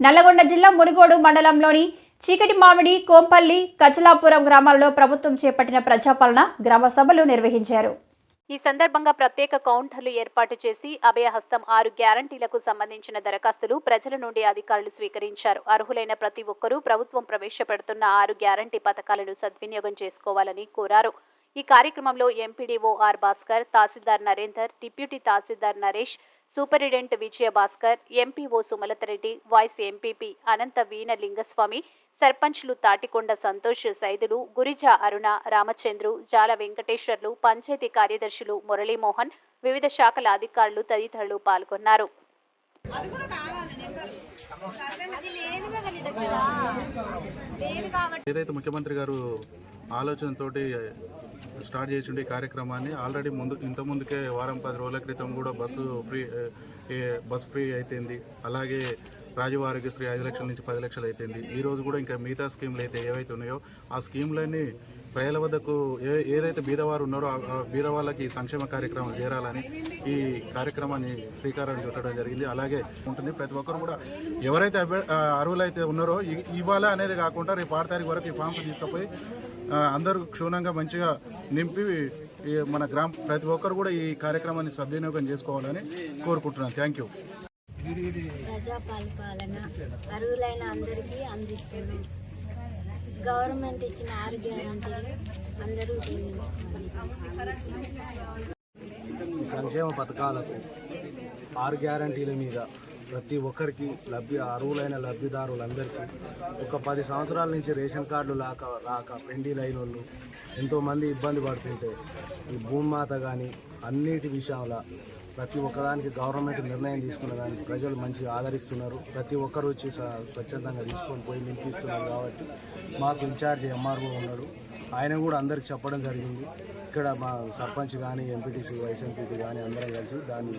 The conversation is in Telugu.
నల్లగొండ జిల్లా మునుగోడు మండలంలోని చీకటి మామిడి కోంపల్లి కచలాపురం గ్రామాల్లో ప్రభుత్వం చేపట్టిన ప్రజాపాలన గ్రామ సభలు నిర్వహించారు. ఈ సందర్భంగా ప్రత్యేక కౌంటర్లు ఏర్పాటు చేసి అభయహస్తం ఆరు గ్యారంటీలకు సంబంధించిన దరఖాస్తులు ప్రజల నుండి అధికారులు స్వీకరించారు. అర్హులైన ప్రతి ఒక్కరూ ప్రభుత్వం ప్రవేశపెడుతున్న ఆరు గ్యారంటీ పథకాలను సద్వినియోగం చేసుకోవాలని కోరారు. ఈ కార్యక్రమంలో MPDO R Bhaskar tahsildar Narender deputy tahsildar Naresh superintendent Vijaya Bhaskar MPO Sumalatha Reddy vice MPP Anantha Veena Lingaswamy సర్పంచ్లు తాటికొండ సంతోష్ సైదులు గురిజా అరుణ రామచంద్రు జాల వెంకటేశ్వర్లు పంచాయతీ కార్యదర్శులు మురళీమోహన్ వివిధ శాఖల అధికారులు తదితరులు పాల్గొన్నారు. ఏదైతే ముఖ్యమంత్రి గారు ఆలోచనతోటి స్టార్ట్ చేసిండే ఉండే కార్యక్రమాన్ని. ఆల్రెడీ ముందు ఇంత ముందుకే వారం పది రోజుల క్రితం కూడా bus free bus bus free అయిపోయింది అలాగే రాజీవ్ ఆరోగ్యశ్రీ ఐదు లక్షల నుంచి పది లక్షలు అవుతుంది ఈ రోజు కూడా ఇంకా మిగతా స్కీమ్లు అయితే ఏవైతే ఉన్నాయో ఆ స్కీమ్లన్నీ ప్రజల వద్దకు ఏ ఏదైతే బీదవారు ఉన్నారో ఆ- బీదవాళ్ళకి సంక్షేమ కార్యక్రమాలు చేరాలని ఈ కార్యక్రమాన్ని శ్రీకారం చుట్టడం జరిగింది. అలాగే ఉంటుంది. ప్రతి ఒక్కరు కూడా ఎవరైతే అర్హులైతే ఉన్నారో ఇవాళ అనేది కాకుండా రేపు ఆరు తారీఖు వరకు ఈ ఫామ్స్ తీసుకుపోయి అందరూ క్షుణ్ణంగా మంచిగా నింపి ఈ మన గ్రామ ప్రతి ఒక్కరు కూడా ఈ కార్యక్రమాన్ని సద్వినియోగం చేసుకోవాలని కోరుకుంటున్నాను. థ్యాంక్ యూ ప్రజా పరిపాలన అర్హులైన అందరికీ అందిస్తున్నాం. గవర్నమెంట్ ఇచ్చిన ఆరు గ్యారంటీలు అందరూ ఈ సంక్షేమ పథకాలకు ఆరు గ్యారంటీల మీద ప్రతి ఒక్కరికి లబ్ధి అర్హులైన లబ్ధిదారులందరికీ ఒక పది సంవత్సరాల నుంచి రేషన్ కార్డులు రాక రాక పెండి లైన్ వాళ్ళు ఎంతోమంది ఇబ్బంది పడుతుంటే ఈ భూమాత కానీ అన్నిటి విషయంలో ప్రతి ఒక్కదానికి గవర్నమెంట్ నిర్ణయం తీసుకున్న దానికి ప్రజలు మంచిగా ఆదరిస్తున్నారు. ప్రతి ఒక్కరు వచ్చి స- స్వచ్ఛందంగా తీసుకొని పోయి నింపిస్తున్నారు కాబట్టి మాకు ఇన్ఛార్జ్ ఎంఆర్ఓ ఉన్నాడు. ఆయన కూడా అందరికి చెప్పడం జరిగింది. ఇక్కడ మా సర్పంచ్ కానీ ఎంపీటీసీ వైస్ ఎంపీటీ కానీ అందరం కలిసి దాన్ని